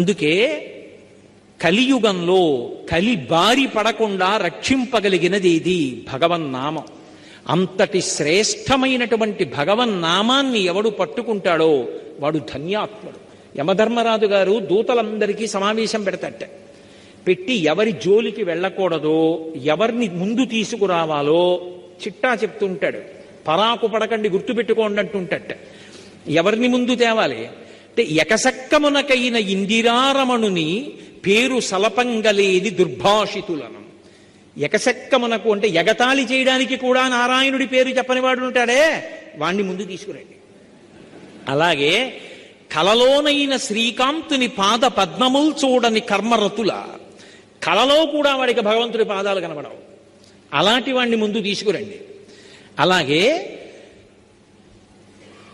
అందుకే కలియుగంలో కలి బారి పడకుండా రక్షింపగలిగినది ఇది భగవన్నామం. అంతటి శ్రేష్టమైనటువంటి భగవన్నామాన్ని ఎవడు పట్టుకుంటాడో వాడు ధన్యాత్ముడు. యమధర్మరాజు గారు దూతలందరికీ సమావేశం పెడతట పెట్టి ఎవరి జోలికి వెళ్ళకూడదో ఎవరిని ముందు తీసుకురావాలో చిట్టా చెప్తుంటాడు. పరాకు పడకండి గుర్తుపెట్టుకోండి అంటుంటట ఎవరిని ముందు తేవాలి? అంటే ఎకసక్కమునకైన ఇందిరారమణుని పేరు సలపంగలేది దుర్భాషితులనం. ఎకసక్కమునకు అంటే ఎగతాళి చేయడానికి కూడా నారాయణుడి పేరు చెప్పని వాడు ఉంటాడే వాణ్ణి ముందు తీసుకురండి. అలాగే కలలోనైన శ్రీకాంతుని పాద పద్మములు చూడని కర్మరతుల కలలో కూడా వాడికి భగవంతుడి పాదాలు కనబడవు. అలాంటి వాణ్ణి ముందు తీసుకురండి. అలాగే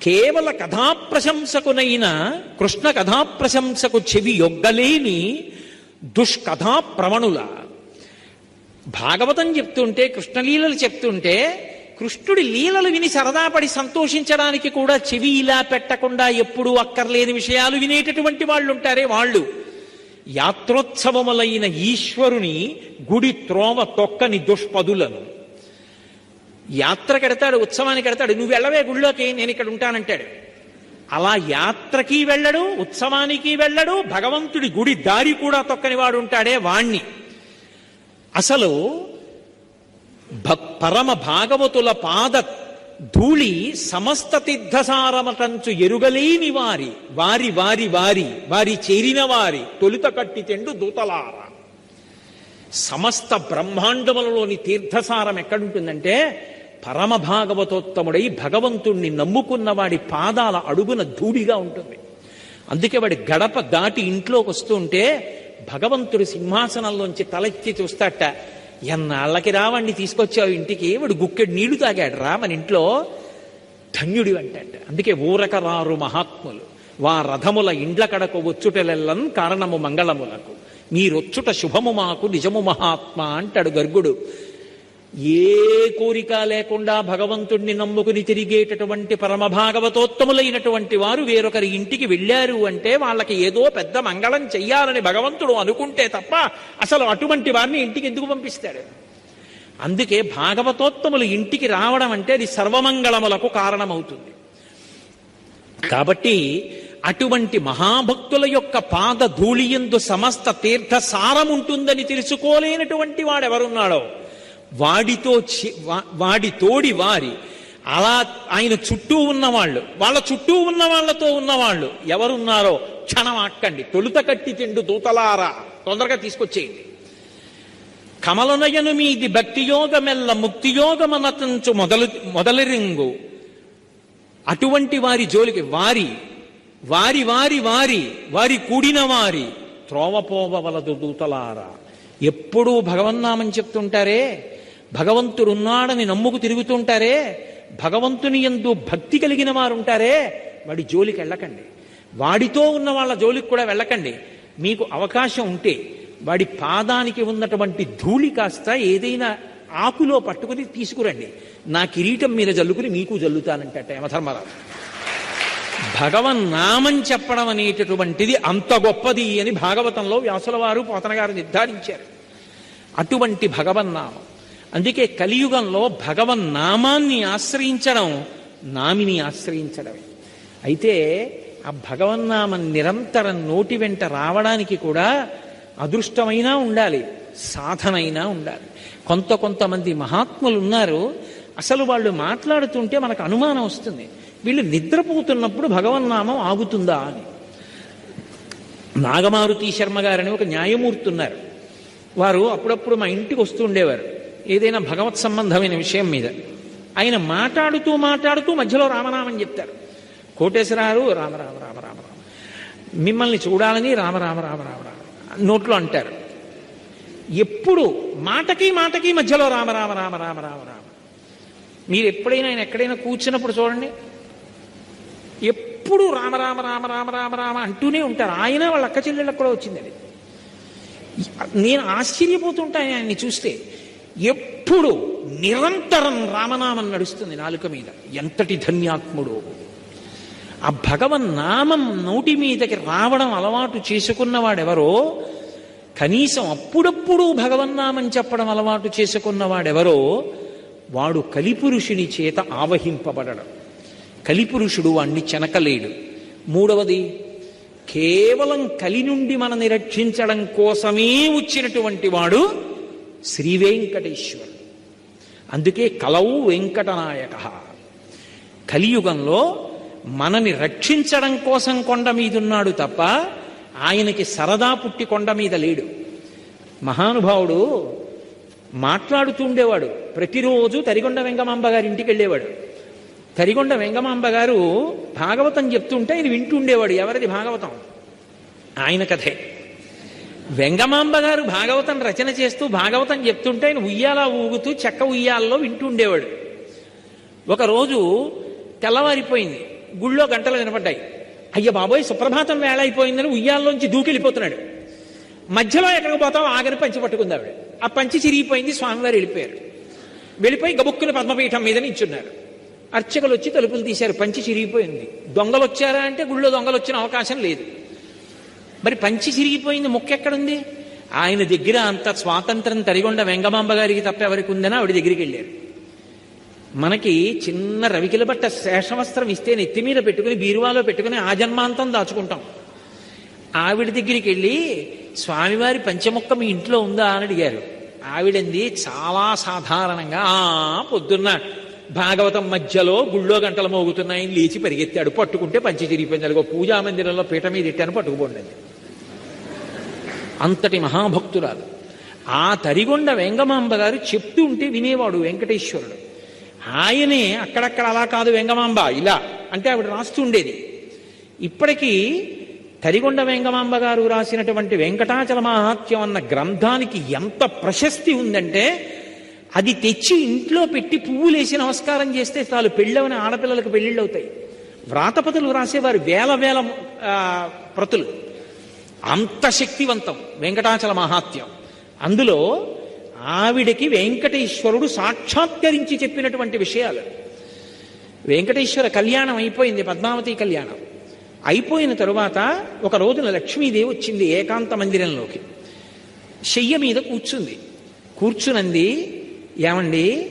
కేవల కథాప్రశంసకునైన కృష్ణ కథాప్రశంసకు చెవి యొగ్గలేని దుష్కథాప్రవణుల. భాగవతం చెప్తుంటే కృష్ణలీలలు చెప్తుంటే కృష్ణుడి లీలలు విని సరదాపడి సంతోషించడానికి కూడా చెవి ఇలా పెట్టకుండా ఎప్పుడూ అక్కర్లేని విషయాలు వినేటటువంటి వాళ్ళు ఉంటారే వాళ్ళు. యాత్రోత్సవములైన ఈశ్వరుని గుడి త్రోవ తొక్కని దుష్పదులను. యాత్రకి ఎడతాడు ఉత్సవానికి ఎడతాడు నువ్వు వెళ్ళవే గుళ్ళోకి నేను ఇక్కడ ఉంటానంటాడు. అలా యాత్రకి వెళ్ళడు ఉత్సవానికి వెళ్ళడు భగవంతుడి గుడి దారి కూడా తొక్కని వాడు ఉంటాడే వాణ్ణి. అసలు పరమ భాగవతుల పాద ధూళి సమస్త తీర్థసారమటంచు ఎరుగలేని వారి వారి వారి వారి వారి చేరిన వారి తొలుత కట్టి తెండు దూతలారా. సమస్త బ్రహ్మాండములలోని తీర్థసారం ఎక్కడుంటుందంటే పరమ భాగవతోత్తముడై భగవంతుణ్ణి నమ్ముకున్న వాడి పాదాల అడుగున ధూళిగా ఉంటుంది. అందుకే వాడి గడప దాటి ఇంట్లోకి వస్తుంటే భగవంతుడి సింహాసనంలోంచి తలెత్తి చూస్తాట ఎన్నాళ్ళకి రావండి తీసుకొచ్చావు ఇంటికి? వాడు గుక్కెడు నీళ్ళు తాగాడు రా మన ఇంట్లో ధన్యుడి అంటాడు అందుకే ఊరక రారు మహాత్ములు వా రథముల ఇండ్ల కడకు వచ్చుటలెల్లన్ కారణము మంగళములకు మీరొచ్చుట శుభము మాకు నిజము మహాత్మ అంటాడు గర్గుడు. ఏ కోరిక లేకుండా భగవంతుణ్ణి నమ్ముకుని తిరిగేటటువంటి పరమ భాగవతోత్తములైనటువంటి వారు వేరొకరి ఇంటికి వెళ్ళారు అంటే వాళ్ళకి ఏదో పెద్ద మంగళం చెయ్యాలని భగవంతుడు అనుకుంటే తప్ప అసలు అటువంటి వారిని ఇంటికి ఎందుకు పంపిస్తాడు అందుకే భాగవతోత్తములు ఇంటికి రావడం అంటే అది సర్వమంగళములకు కారణమవుతుంది. కాబట్టి అటువంటి మహాభక్తుల యొక్క పాద ధూళియందు సమస్త తీర్థ సారం ఉంటుందని తెలుసుకోలేనటువంటి వాడెవరున్నాడో? వాడితో చి- వా- వాడి తోడి వారి అలా ఆయన చుట్టూ ఉన్నవాళ్ళు వాళ్ళ చుట్టూ ఉన్న వాళ్ళతో ఉన్నవాళ్ళు ఎవరున్నారో క్షణం ఆక్కండి. తొలుత కట్టి తిండు దూతలారా తొందరగా తీసుకొచ్చేయండి. కమలనయను మీది భక్తియోగమెల్ల ముక్తియోగమనతంచు మొదలు మొదలరింగు. అటువంటి వారి జోలికి వారి వారి వారి వారి వారి కూడిన వారి త్రోవపోవలదు దూతలారా. ఎప్పుడూ భగవన్నామం చెప్తుంటారే? భగవంతుడున్నాడని నమ్ముకు తిరుగుతుంటారే? భగవంతుని ఎందు భక్తి కలిగిన వారు ఉంటారే వాడి జోలికి వెళ్ళకండి. వాడితో ఉన్న వాళ్ళ జోలికి కూడా వెళ్ళకండి. మీకు అవకాశం ఉంటే వాడి పాదానికి ఉన్నటువంటి ధూళి కాస్త ఏదైనా ఆకులో పట్టుకుని తీసుకురండి. నా కిరీటం మీద జల్లుకుని మీకు జల్లుతానంట యమధర్మరాజు భగవన్నామం చెప్పడం అనేటటువంటిది అంత గొప్పది అని భాగవతంలో వ్యాసుల వారు పోతనగారు నిర్ధారించారు. అటువంటి భగవన్నామం అందుకే కలియుగంలో భగవన్నామాన్ని ఆశ్రయించడం నామిని ఆశ్రయించడమే. అయితే ఆ భగవన్నామం నిరంతరం నోటి వెంట రావడానికి కూడా అదృష్టమైనా ఉండాలి సాధనైనా ఉండాలి. కొంత కొంతమంది మహాత్ములు ఉన్నారు అసలు వాళ్ళు మాట్లాడుతుంటే మనకు అనుమానం వస్తుంది. వీళ్ళు నిద్రపోతున్నప్పుడు భగవన్నామం ఆగుతుందా అని నాగమారుతి శర్మ గారని ఒక న్యాయమూర్తి ఉన్నారు వారు అప్పుడప్పుడు మా ఇంటికి వస్తూ ఉండేవారు ఏదైనా భగవత్ సంబంధమైన విషయం మీద ఆయన మాట్లాడుతూ మాట్లాడుతూ మధ్యలో రామనామం చెప్తారు కోటేశ్వరారు రామ రామ రామ రామ రామ మిమ్మల్ని చూడాలని రామ రామ రామ రామ రామ నోట్లో అంటారు ఎప్పుడు మాటకి మాటకి మధ్యలో రామ రామ రామ రామ రామ రామ మీరు ఎప్పుడైనా ఆయన ఎక్కడైనా కూర్చున్నప్పుడు చూడండి ఎప్పుడు రామ రామ రామ రామ రామ రామ అంటూనే ఉంటారు. ఆయన వాళ్ళ అక్క చెల్లెళ్ళకు కూడా వచ్చింది అది. నేను ఆశ్చర్యపోతుంటాను ఆయన్ని చూస్తే. ఎప్పుడు నిరంతరం రామనామం నడుస్తుంది నాలుక మీద. ఎంతటి ధన్యాత్ముడు. ఆ భగవన్ నామం నోటి మీదకి రావడం అలవాటు చేసుకున్నవాడెవరో కనీసం అప్పుడప్పుడు భగవన్నామం చెప్పడం అలవాటు చేసుకున్నవాడెవరో వాడు కలిపురుషుని చేత ఆవహింపబడడం. కలిపురుషుడు వాణ్ణి చెనకలేడు. మూడవది కేవలం కలి నుండి మనని రక్షించడం కోసమే వచ్చినటువంటి వాడు శ్రీ వెంకటేశ్వరుడు అందుకే కలవు వెంకటనాయక. కలియుగంలో మనని రక్షించడం కోసం కొండ మీదున్నాడు తప్ప ఆయనకి సరదా పుట్టి కొండ మీద లేడు. మహానుభావుడు మాట్లాడుతూ ఉండేవాడు. ప్రతిరోజు తరిగొండ వెంకమాంబ గారి ఇంటికి వెళ్ళేవాడు. తరిగొండ వెంగమాంబ గారు భాగవతం చెప్తుంటే ఆయన వింటుండేవాడు. ఎవరిది భాగవతం? ఆయన కథే. వెంగమాంబ గారు భాగవతం రచన చేస్తూ భాగవతం చెప్తుంటే ఆయన ఉయ్యాల ఊగుతూ చెక్క ఉయ్యాలలో వింటుండేవాడు. ఒకరోజు తెల్లవారిపోయింది. గుళ్ళో గంటలు వినపడ్డాయి. అయ్య బాబోయ్ సుప్రభాతం వేళ అయిపోయిందని ఉయ్యాల్లోంచి దూకెళ్ళిపోతున్నాడు. మధ్యలో ఎక్కడికి పోతావు ఆగని పంచి పట్టుకుంది ఆవిడ. ఆ పంచి చిరిగిపోయింది స్వామివారు వెళ్ళిపోయారు. వెళ్ళిపోయి గబుక్కుని పద్మపీఠం మీద నించున్నారు. అర్చకులు వచ్చి తలుపులు తీశారు పంచి చిరిగిపోయింది. దొంగలు వచ్చారా అంటే గుళ్ళో దొంగలు వచ్చిన అవకాశం లేదు. మరి పంచి చిరిగిపోయింది ముక్కెక్కడుంది ఆయన దగ్గర అంత స్వాతంత్రం తరిగొండ వెంగమాంబ గారికి తప్ప ఎవరికి ఉందని ఆవిడ దగ్గరికి వెళ్ళారు మనకి చిన్న రవికిల బట్ట శేషవస్త్రం ఇస్తే నెత్తి మీద పెట్టుకుని బీరువాలో పెట్టుకుని ఆ జన్మాంతం దాచుకుంటాం. ఆవిడ దగ్గరికి వెళ్ళి స్వామివారి పంచముక్క మీ ఇంట్లో ఉందా? అని అడిగారు. ఆవిడంది చాలా సాధారణంగా పొద్దున్నాడు భాగవతం మధ్యలో గుళ్ళో గంటలు మోగుతున్నాయని లేచి పరిగెత్తాడు. పట్టుకుంటే పంచి చిరిగిపోయింది. పూజా మందిరంలో పీట మీద ఇట్టాను పట్టుకుపోండి అంతటి మహాభక్తురాలు. ఆ తరిగొండ వెంగమాంబ గారు చెప్తూ ఉంటే వినేవాడు వెంకటేశ్వరుడు. ఆయనే అక్కడక్కడ అలా కాదు వెంగమాంబ ఇలా అంటే ఆవిడ రాస్తూ ఉండేది. ఇప్పటికీ తరిగొండ వెంగమాంబ గారు రాసినటువంటి వెంకటాచల మహాత్యం అన్న గ్రంథానికి ఎంత ప్రశస్తి ఉందంటే అది తెచ్చి ఇంట్లో పెట్టి పువ్వులేసి నమస్కారం చేస్తే చాలు పెళ్ళవని ఆడపిల్లలకు పెళ్ళిళ్ళు అవుతాయి. వ్రాతపతులు రాసేవారు వేల వేల ప్రతులు. అంత శక్తివంతం వెంకటాచల మహాత్యం అందులో ఆవిడకి వెంకటేశ్వరుడు సాక్షాత్కరించి చెప్పినటువంటి విషయాలు. వెంకటేశ్వర కళ్యాణం అయిపోయింది పద్మావతి కళ్యాణం. అయిపోయిన తరువాత ఒక రోజున లక్ష్మీదేవి వచ్చింది ఏకాంత మందిరంలోకి. శయ్య మీద కూర్చుంది. కూర్చునంది ఏమండి?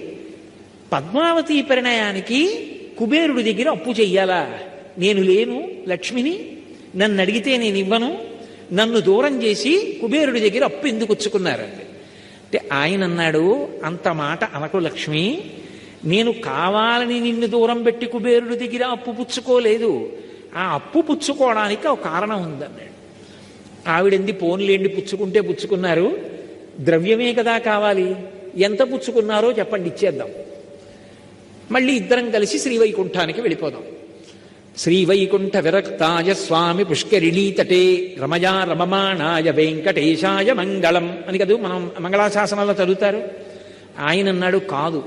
పద్మావతి పరిణయానికి కుబేరుడి దగ్గర అప్పు చెయ్యాలా? నేను లేను లక్ష్మిని. నన్ను అడిగితే నేను ఇవ్వను. నన్ను దూరం చేసి కుబేరుడి దగ్గర అప్పు ఎందుకు వచ్చుకున్నారండి అంటే ఆయన అన్నాడు అంత మాట అనకు లక్ష్మి. నేను కావాలని నిన్ను దూరం పెట్టి కుబేరుడి దగ్గర అప్పు పుచ్చుకోలేదు. ఆ అప్పు పుచ్చుకోవడానికి ఒక కారణం ఉందన్నాడు. ఆవిడంది పోన్లేండి పుచ్చుకుంటే పుచ్చుకున్నారు. ద్రవ్యమే కదా కావాలి. ఎంత పుచ్చుకున్నారో చెప్పండి ఇచ్చేద్దాం. మళ్ళీ ఇద్దరం కలిసి శ్రీవైకుంఠానికి వెళ్ళిపోదాం. శ్రీవైకుంఠ విరక్తాయ స్వామి పుష్కరిణీ తటే రమయా రమమాణాయ వెంకటేశాయ మంగళం అని కదూ మనం మంగళాశాసనాల్లో చదువుతారు? ఆయన అన్నాడు కాదు.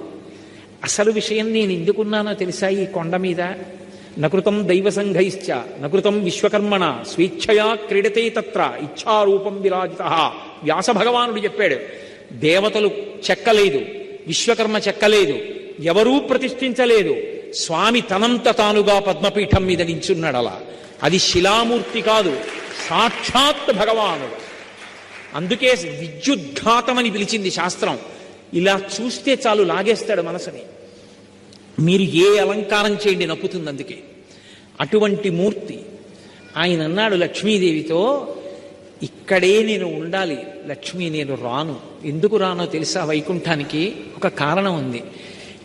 అసలు విషయం నేను ఎందుకున్నానో తెలుసా ఈ కొండ మీద? నకృతం దైవ సంఘైశ్చ నకృతం విశ్వకర్మణ స్వేచ్ఛయా క్రీడతే తత్ర ఇచ్ఛారూపం విరాజిత. వ్యాస భగవానుడు చెప్పాడు దేవతలు చెక్కలేదు విశ్వకర్మ చెక్కలేదు ఎవరూ ప్రతిష్ఠించలేదు. స్వామి తనంత తానుగా పద్మపీఠం మీద నించున్నాడు అలా అది శిలామూర్తి కాదు సాక్షాత్ భగవానుడు. అందుకే విద్యుద్ఘాతమని పిలిచింది శాస్త్రం. ఇలా చూస్తే చాలు లాగేస్తాడు మనసుని. మీరు ఏ అలంకారం చేయండి నప్పుతుంది అందుకే అటువంటి మూర్తి. ఆయన అన్నాడు లక్ష్మీదేవితో ఇక్కడే నేను ఉండాలి లక్ష్మి నేను రాను. ఎందుకు రానో తెలుసా? వైకుంఠానికి ఒక కారణం ఉంది.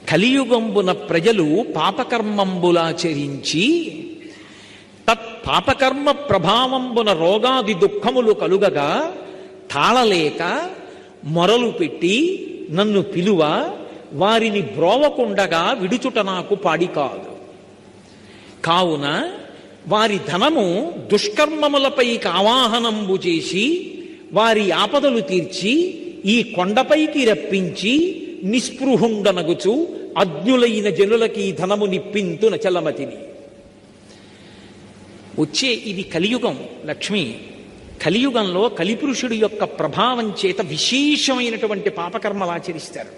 కలియుగంబున ప్రజలు పాపకర్మంబులాచరించి తత్ పాపకర్మ ప్రభావంబున రోగాది దుఃఖములు కలుగగా తాళలేక మొరలు పెట్టి నన్ను పిలువ వారిని బ్రోవకుండగా విడుచుట నాకు పాడి కాదు. కావున వారి ధనము దుష్కర్మములపైకి ఆవాహనంబు చేసి వారి ఆపదలు తీర్చి ఈ కొండపైకి రప్పించి నిస్పృహుండనగుచు అజ్ఞులైన జనులకి ఈ ధనము నిప్పింతున చలమతిని వచ్చే ఇది కలియుగం లక్ష్మి. కలియుగంలో కలిపురుషుడి యొక్క ప్రభావం చేత విశేషమైనటువంటి పాపకర్మలు ఆచరిస్తారు.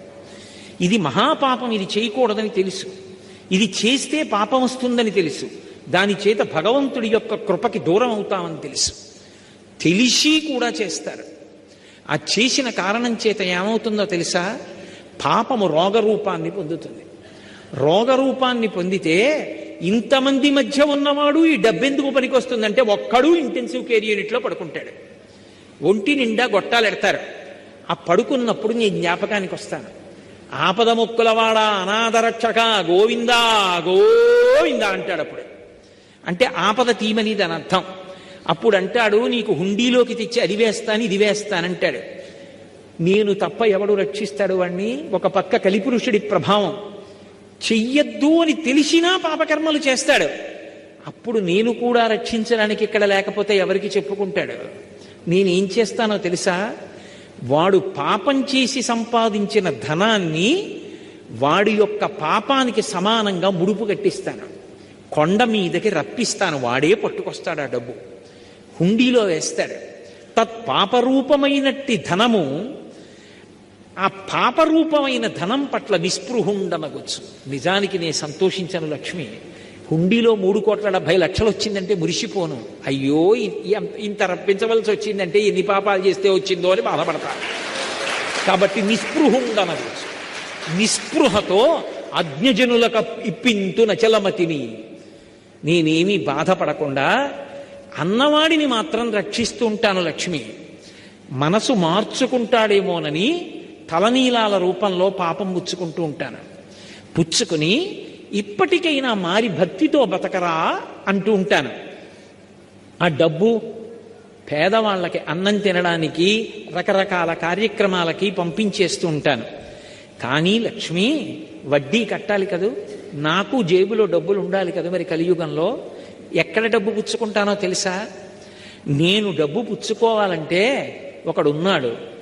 ఇది మహాపాపం ఇది చేయకూడదని తెలుసు. ఇది చేస్తే పాపం వస్తుందని తెలుసు. దాని చేత భగవంతుడి యొక్క కృపకి దూరం అవుతామని తెలుసు. తెలిసి కూడా చేస్తారు. ఆ చేసిన కారణం చేత ఏమవుతుందో తెలుసా? పాపము రోగరూపాన్ని పొందుతుంది. రోగరూపాన్ని పొందితే ఇంతమంది మధ్య ఉన్నవాడు ఈ డబ్బెందుకు పనికొస్తుందంటే ఒక్కడు ఇంటెన్సివ్ కేర్ యూనిట్లో పడుకుంటాడు. ఒంటి నిండా గొట్టాలు ఎడతారు ఆ పడుకున్నప్పుడు నీ జ్ఞాపకానికి వస్తాను. ఆపద మొక్కులవాడ అనాథరక్షక గోవిందా గోవిందా అంటాడు అప్పుడు. అంటే ఆపద తీమనిది అని అర్థం. అప్పుడు అంటాడు నీకు హుండీలోకి తెచ్చి అది వేస్తాను ఇది వేస్తానంటాడు. నేను తప్ప ఎవడు రక్షిస్తాడు వాణ్ణి? ఒక పక్క కలిపురుషుడి ప్రభావం. చెయ్యొద్దు అని తెలిసినా పాపకర్మలు చేస్తాడు. అప్పుడు నేను కూడా రక్షించడానికి ఇక్కడ లేకపోతే ఎవరికి చెప్పుకుంటాడు? నేనేం చేస్తానో తెలుసా? వాడు పాపం చేసి సంపాదించిన ధనాన్ని వాడి యొక్క పాపానికి సమానంగా ముడుపు కట్టిస్తాను. కొండ మీదకి రప్పిస్తాను. వాడే పట్టుకొస్తాడు ఆ డబ్బు. హుండీలో వేస్తాడు తత్ పాపరూపమైనట్టి ధనము ఆ పాపరూపమైన ధనం పట్ల నిస్పృహుండనగొచ్చు నిజానికి నేను సంతోషించను లక్ష్మి. హుండీలో మూడు కోట్ల డెబ్బై లక్షలు వచ్చిందంటే మురిసిపోను. అయ్యో ఇంత రప్పించవలసి వచ్చిందంటే ఎన్ని పాపాలు చేస్తే వచ్చిందో అని బాధపడతాను కాబట్టి నిస్పృహుండనగొచ్చు నిస్పృహతో అజ్ఞజనులకు ఇప్పింతు నచలమతిని నేనేమీ బాధపడకుండా అన్నవాడిని మాత్రం రక్షిస్తూ ఉంటాను లక్ష్మి. మనసు మార్చుకుంటాడేమోనని తలనీలాల రూపంలో పాపం పుచ్చుకుంటూ ఉంటాను. పుచ్చుకుని ఇప్పటికైనా మారి భక్తితో బతకరా అంటూ ఉంటాను. ఆ డబ్బు పేదవాళ్ళకి అన్నం తినడానికి రకరకాల కార్యక్రమాలకి పంపించేస్తూ ఉంటాను. కానీ లక్ష్మి వడ్డీ కట్టాలి కదూ? నాకు జేబులో డబ్బులు ఉండాలి కదా మరి కలియుగంలో? ఎక్కడ డబ్బు పుచ్చుకుంటానో తెలుసా? నేను డబ్బు పుచ్చుకోవాలంటే ఒకడున్నాడు.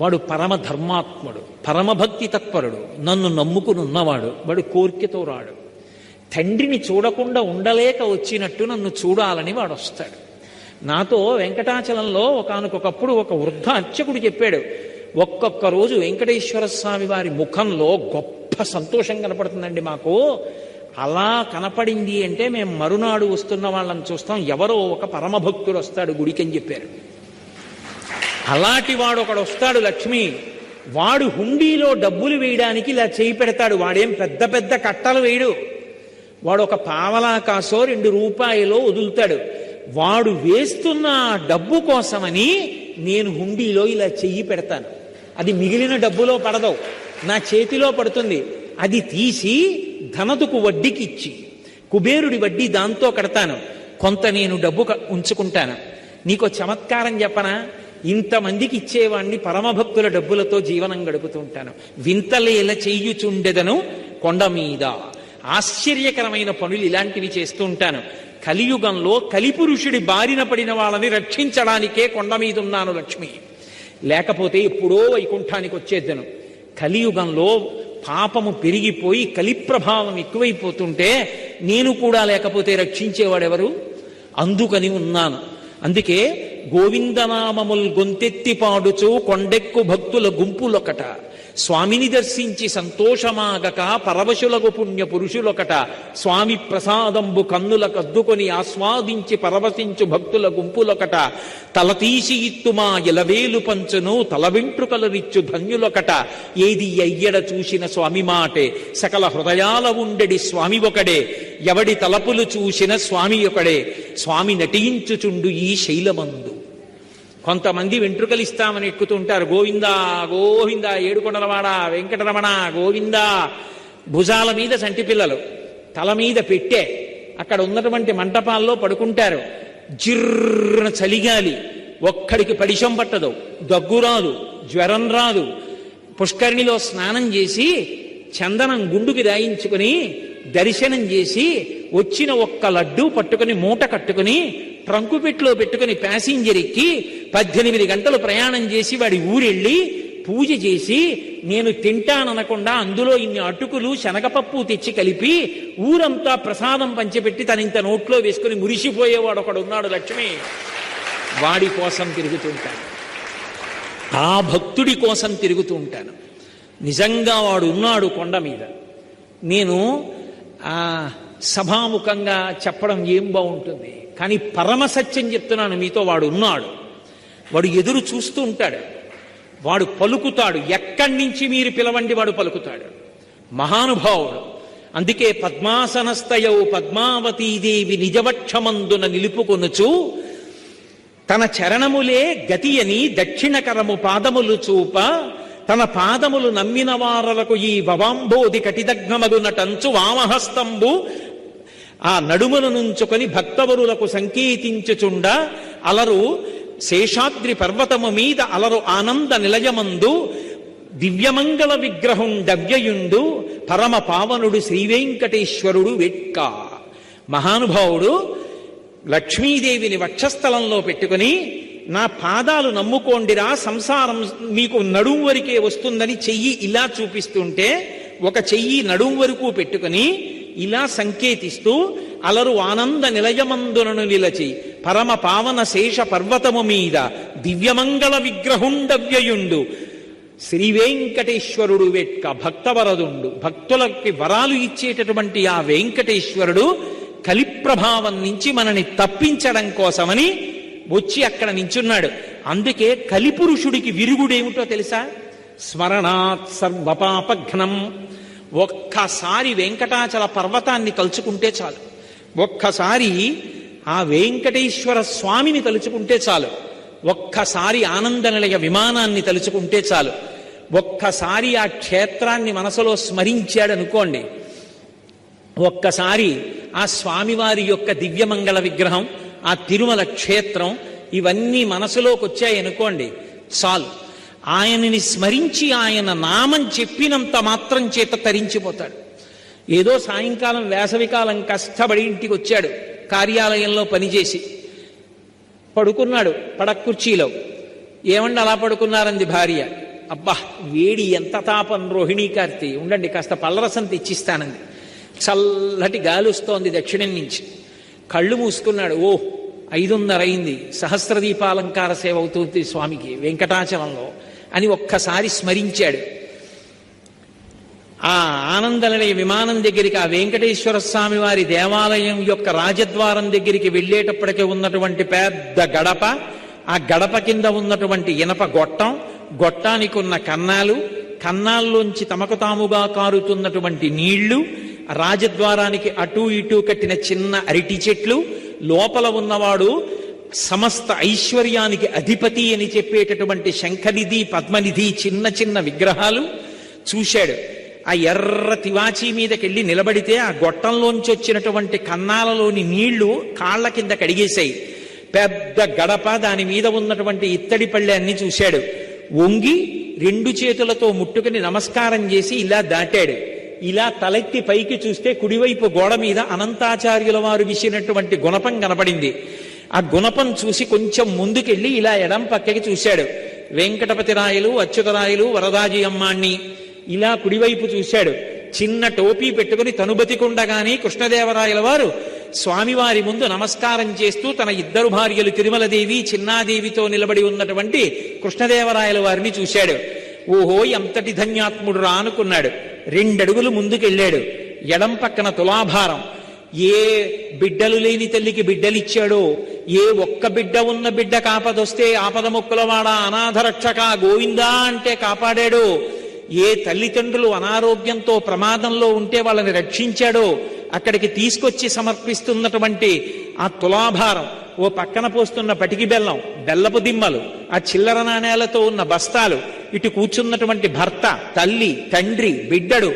వాడు పరమ ధర్మాత్ముడు పరమభక్తి తత్పరుడు నన్ను నమ్ముకుని ఉన్నవాడు వాడు కోరికతో రాడు తండ్రిని చూడకుండా ఉండలేక వచ్చినట్టు నన్ను చూడాలని వాడు వస్తాడు నాతో వెంకటాచలంలో ఒకనకొకప్పుడు ఒక వృద్ధ అర్చకుడు చెప్పాడు ఒక్కొక్క రోజు వెంకటేశ్వర స్వామి వారి ముఖంలో గొప్ప సంతోషం కనపడుతుందండి మాకు. అలా కనపడింది అంటే మేము మరునాడు వస్తున్న వాళ్ళని చూస్తాం. ఎవరో ఒక పరమభక్తుడు వస్తాడు గుడికి అని చెప్పారు. అలాంటి వాడు ఒకడు వస్తాడు లక్ష్మి. వాడు హుండీలో డబ్బులు వేయడానికి ఇలా చేయి పెడతాడు. వాడేం పెద్ద పెద్ద కట్టలు వేయడు. వాడు ఒక పావలా కాసో రెండు రూపాయలో వదులుతాడు. వాడు వేస్తున్న డబ్బు కోసమని నేను హుండీలో ఇలా చెయ్యి పెడతాను. అది మిగిలిన డబ్బులో పడదు. నా చేతిలో పడుతుంది. అది తీసి ధనదుకు వడ్డీకి ఇచ్చి కుబేరుడి వడ్డీ దాంతో కడతాను. కొంత నేను డబ్బు ఉంచుకుంటాను. నీకో చమత్కారం చెప్పనా? ఇంతమందికి ఇచ్చేవాణ్ణి పరమభక్తుల డబ్బులతో జీవనం గడుపుతూ ఉంటాను. వింతలేల చెయ్యుచుండెదను కొండ మీద. ఆశ్చర్యకరమైన పనులు ఇలాంటివి చేస్తూ ఉంటాను. కలియుగంలో కలిపురుషుడి బారిన పడిన వాళ్ళని రక్షించడానికే కొండ మీద ఉన్నాను లక్ష్మి. లేకపోతే ఎప్పుడో వైకుంఠానికి వచ్చేద్దను కలియుగంలో పాపము పెరిగిపోయి కలి ప్రభావం ఎక్కువైపోతుంటే నేను కూడా లేకపోతే రక్షించేవాడెవరు? అందుకని ఉన్నాను. అందుకే గోవిందనామముల్ గొంతెత్తి పాడుచు కొండెక్కు భక్తుల గుంపులొకట. స్వామిని దర్శించి సంతోషమాగక పరవశులగు పుణ్య పురుషులొకట స్వామి ప్రసాదంబు కన్నుల కద్దుకొని ఆస్వాదించి పరవశించు భక్తుల గుంపులొకట తలతీసి ఇత్తుమా ఎలవేలు పంచును తల వెంట్రుకలరిచ్చు ధన్యులొకట. ఏది అయ్యడ చూసిన స్వామి మాటే సకల హృదయాల ఉండెడి స్వామి ఒకడే ఎవడి తలపులు చూసిన స్వామి ఒకడే. స్వామి నటించుచుండు ఈ శైలమందు. కొంతమంది వెంట్రుకలు ఇస్తామని ఎక్కుతుంటారు గోవిందా గోవింద ఏడుకొండలవాడ వెంకటరమణ గోవిందా. భుజాల మీద సంటి పిల్లలు తల మీద పెట్టే అక్కడ ఉన్నటువంటి మంటపాల్లో పడుకుంటారు. జిర్రన చలిగాలి. ఒక్కడికి పడిశం పట్టదు. దగ్గు రాదు జ్వరం రాదు. పుష్కరిణిలో స్నానం చేసి చందనం గుండుకి రాయించుకుని దర్శనం చేసి వచ్చిన ఒక్క లడ్డు పట్టుకుని మూట కట్టుకుని ట్రంకు పెట్టులో పెట్టుకుని ప్యాసింజర్ ఎక్కి పద్దెనిమిది గంటలు ప్రయాణం చేసి వాడి ఊరెళ్ళి పూజ చేసి నేను తింటాననకుండా అందులో ఇన్ని అటుకులు శనగపప్పు తెచ్చి కలిపి ఊరంతా ప్రసాదం పంచిపెట్టి తన ఇంత నోట్లో వేసుకుని మురిసిపోయేవాడు ఒకడు ఉన్నాడు లక్ష్మి. వాడి కోసం తిరుగుతూ ఉంటాను. ఆ భక్తుడి కోసం తిరుగుతూ ఉంటాను. నిజంగా వాడు ఉన్నాడు కొండ మీద. నేను ఆ సభాముఖంగా చెప్పడం ఏం బాగుంటుంది? కానీ పరమ సత్యం చెప్తున్నాను మీతో వాడు ఉన్నాడు. వాడు ఎదురు చూస్తూ ఉంటాడు. వాడు పలుకుతాడు. ఎక్కడి నుంచి మీరు పిలవండి వాడు పలుకుతాడు. మహానుభావుడు. అందుకే పద్మాసనస్తయౌ పద్మావతీదేవి నిజవక్షమందున నిలుపుకొనుచు తన చరణములే గతి అని దక్షిణకరము పాదములు చూప తన పాదములు నమ్మిన వారలకు ఈ భవాంబోధి కటిదగ్నమగునటంచు వామహస్తంబు ఆ నడుమను నుంచుకొని భక్తవరులకు సంకేతించుచుండ అలరు శేషాద్రి పర్వతము మీద అలరు ఆనంద నిలయమందు దివ్యమంగళ విగ్రహం డవ్యయుండు పరమ పావనుడు శ్రీవేంకటేశ్వరుడు వెట్క. మహానుభావుడు లక్ష్మీదేవిని వక్షస్థలంలో పెట్టుకుని నా పాదాలు నమ్ముకోండిరా సంసారం మీకు నడుం వరకే వస్తుందని చెయ్యి ఇలా చూపిస్తుంటే ఒక చెయ్యి నడుం వరకు పెట్టుకుని ఇలా సంకేతిస్తూ అలరు ఆనంద నిలయమందునను నిలచి పరమ పావన శేష పర్వతము మీద దివ్యమంగళ విగ్రహుండవ్యయుండు. శ్రీ వెంకటేశ్వరుడు వెట్క భక్తవరదుండు. భక్తులకి వరాలు ఇచ్చేటటువంటి ఆ వెంకటేశ్వరుడు కలిప్రభావం నుంచి మనని తప్పించడం కోసమని వచ్చి అక్కడ నించున్నాడు. అందుకే కలిపురుషుడికి విరుగుడేమిటో తెలుసా? స్మరణాత్ సర్వపాపఘ్నం. ఒక్కసారి వెంకటాచల పర్వతాన్ని తలుచుకుంటే చాలు. ఒక్కసారి ఆ వెంకటేశ్వర స్వామిని తలుచుకుంటే చాలు. ఒక్కసారి ఆనంద నిలయ విమానాన్ని తలుచుకుంటే చాలు. ఒక్కసారి ఆ క్షేత్రాన్ని మనసులో స్మరించాడు అనుకోండి ఒక్కసారి ఆ స్వామివారి యొక్క దివ్యమంగళ విగ్రహం ఆ తిరుమల క్షేత్రం ఇవన్నీ మనసులోకి వచ్చాయనుకోండి చాలు. ఆయనని స్మరించి ఆయన నామం చెప్పినంత మాత్రం చేత తరించిపోతాడు. ఏదో సాయంకాలం వేసవికాలం కష్టపడి ఇంటికి వచ్చాడు. కార్యాలయంలో పనిచేసి. పడుకున్నాడు పడక్కుర్చీలో. ఏమండి అలా పడుకున్నారంది భార్య? అబ్బా వేడి ఎంత తాపం రోహిణీ కార్తి ఉండండి కాస్త పల్లరసం తెచ్చిస్తానంది. చల్లటి గాలి వస్తోంది దక్షిణం నుంచి. కళ్ళు మూసుకున్నాడు. ఓ ఐదున్నర అయింది. సహస్రదీపాలంకార సేవ అవుతుంది స్వామికి వెంకటాచలంలో. అని ఒక్కసారి స్మరించాడు. ఆ ఆనందనిలయ విమానం దగ్గరికి ఆ వెంకటేశ్వర స్వామి వారి దేవాలయం యొక్క రాజద్వారం దగ్గరికి వెళ్ళేటప్పటికి ఉన్నటువంటి పెద్ద గడప ఆ గడప కింద ఉన్నటువంటి ఇనప గొట్టం గొట్టానికి ఉన్న కన్నాలు కన్నాల్లోంచి తమకు తాముగా కారుతున్నటువంటి నీళ్ళు రాజద్వారానికి అటూ ఇటూ కట్టిన చిన్న అరటి చెట్లు లోపల ఉన్నవాడు సమస్త ఐశ్వర్యానికి అధిపతి అని చెప్పేటటువంటి శంఖనిధి పద్మనిధి చిన్న చిన్న విగ్రహాలు చూశాడు. ఆ ఎర్ర తివాచీ మీదకెళ్ళి నిలబడితే ఆ గొట్టంలోంచి వచ్చినటువంటి కన్నాలలోని నీళ్ళు కాళ్ళ కింద కడిగేశాయి. పెద్ద గడప దాని మీద ఉన్నటువంటి ఇత్తడి పళ్ళె అన్ని చూశాడు. వంగి రెండు చేతులతో ముట్టుకుని నమస్కారం చేసి ఇలా దాటాడు. ఇలా తలెత్తి పైకి చూస్తే కుడివైపు గోడ మీద అనంతాచార్యుల వారు విసినటువంటి గుణపం కనపడింది. ఆ గుణపం చూసి కొంచెం ముందుకెళ్ళి ఇలా ఎడం పక్కకి చూశాడు. వెంకటపతి రాయలు అచ్యుతరాయలు వరదాజీ అమ్మాణ్ణి ఇలా కుడివైపు చూశాడు. చిన్న టోపీ పెట్టుకుని తనుబతికుండగానే కృష్ణదేవరాయల వారు స్వామివారి ముందు నమస్కారం చేస్తూ తన ఇద్దరు భార్యలు తిరుమలదేవి చిన్నాదేవితో నిలబడి ఉన్నటువంటి కృష్ణదేవరాయల వారిని చూశాడు. ఓహో ఎంతటి ధన్యాత్ముడు రా అనుకున్నాడు. రెండడుగులు ముందుకెళ్ళాడు. ఎడం పక్కన తులాభారం. ఏ బిడ్డలు లేని తల్లికి బిడ్డలిచ్చాడో? ఏ ఒక్క బిడ్డ ఉన్న బిడ్డ కాపదొస్తే ఆపద మొక్కులవాడ అనాథరక్షక గోవిందా అంటే కాపాడాడు. ఏ తల్లిదండ్రులు అనారోగ్యంతో ప్రమాదంలో ఉంటే వాళ్ళని రక్షించాడో. అక్కడికి తీసుకొచ్చి సమర్పిస్తున్నటువంటి ఆ తులాభారం ఓ పక్కన పోస్తున్న పటికి బెల్లం బెల్లపు దిమ్మలు ఆ చిల్లర నాణేలతో ఉన్న బస్తాలు ఇటు కూర్చున్నటువంటి భర్త తల్లి తండ్రి బిడ్డడు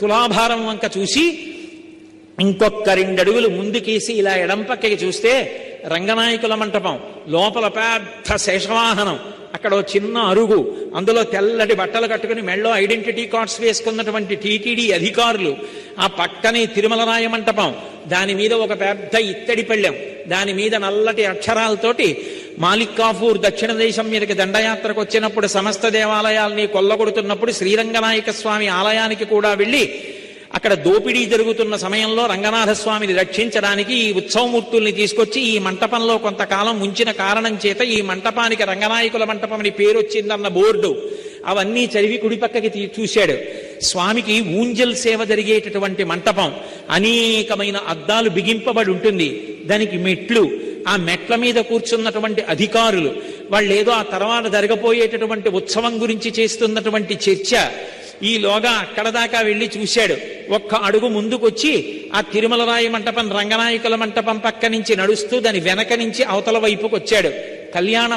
తులాభారం వంక చూసి ఇంకొక రెండడుగులు ముందుకేసి ఇలా ఎడంపక్కకి చూస్తే రంగనాయకుల మంటపం. లోపల పెద్ద శేషవాహనం. అక్కడ చిన్న అరుగు. అందులో తెల్లటి బట్టలు కట్టుకుని మెళ్ళో ఐడెంటిటీ కార్డ్స్ వేసుకున్నటువంటి టీటీడీ అధికారులు. ఆ పక్కనే తిరుమలరాయ మంటపం. దాని మీద ఒక పెద్ద ఇత్తడి పళ్ళెం. దాని మీద నల్లటి అక్షరాలతోటి మాలిక్ కాఫూర్ దక్షిణ దేశం మీదకి దండయాత్రకు వచ్చినప్పుడు సమస్త దేవాలయాల్ని కొల్లగొడుతున్నప్పుడు శ్రీరంగనాయక స్వామి ఆలయానికి కూడా వెళ్ళి అక్కడ దోపిడీ జరుగుతున్న సమయంలో రంగనాథస్వామిని రక్షించడానికి ఈ ఉత్సవమూర్తుల్ని తీసుకొచ్చి ఈ మంటపంలో కొంతకాలం ఉంచిన కారణం చేత ఈ మంటపానికి రంగనాయకుల మంటపం అని పేరు వచ్చిందన్న బోర్డు అవన్నీ చదివి కుడిపక్కకి తీ- చూశాడు. స్వామికి ఊంజల్ సేవ జరిగేటటువంటి మంటపం అనేకమైన అద్దాలు బిగింపబడి ఉంటుంది. దానికి మెట్లు ఆ మెట్ల మీద కూర్చున్నటువంటి అధికారులు వాళ్ళు ఏదో ఆ తర్వాత జరగబోయేటటువంటి ఉత్సవం గురించి చేస్తున్నటువంటి చర్చ ఈలోగా అక్కడ దాకా వెళ్ళి చూశాడు. ఒక్క అడుగు ముందుకొచ్చి ఆ తిరుమల రాయి మంటపం రంగనాయకుల మంటపం పక్క నుంచి నడుస్తూ దాని వెనక నుంచి అవతల వైపుకు వచ్చాడు కళ్యాణ